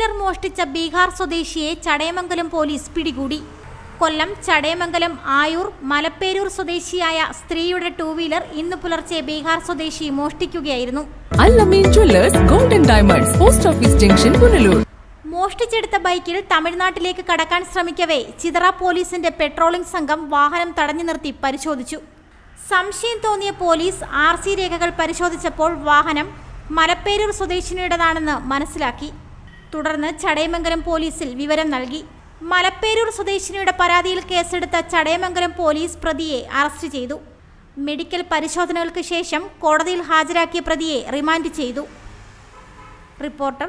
Wheeler മോഷ്ടിച്ച ബീഹാർ സ്വദേശിയെ Chadayamangalam police പിടികൂടി. കൊല്ലം ചടയമംഗലം ആയൂർ മലപ്പേരൂർ സ്വദേശിയായ സ്ത്രീയുടെ ടൂ വീലർ ഇന്ന് പുലർച്ചെ ബീഹാർ സ്വദേശി മോഷ്ടിക്കുകയായിരുന്നു. Golden diamonds post office junction Punalur മോഷ്ടിച്ചെടുത്ത ബൈക്കിൽ തമിഴ്നാട്ടിലേക്ക് കടക്കാൻ ശ്രമിക്കവേ ചിതറ പോലീസിന്റെ പെട്രോളിംഗ് സംഘം വാഹനം തടഞ്ഞു നിർത്തി പരിശോധിച്ചു. സംശയം തോന്നിയ പോലീസ് ആർ സി രേഖകൾ പരിശോധിച്ചപ്പോൾ വാഹനം മലപ്പേരൂർ സ്വദേശിനിയുടേതാണെന്ന് മനസ്സിലാക്കി. തുടർന്ന് ചടയമംഗലം പോലീസിൽ വിവരം നൽകി. മലപ്പേരൂർ സ്വദേശിനിയുടെ പരാതിയിൽ കേസെടുത്ത ചടയമംഗലം പോലീസ് പ്രതിയെ അറസ്റ്റ് ചെയ്തു. മെഡിക്കൽ പരിശോധനകൾക്ക് ശേഷം കോടതിയിൽ ഹാജരാക്കിയ പ്രതിയെ റിമാൻഡ് ചെയ്തു. റിപ്പോർട്ടർ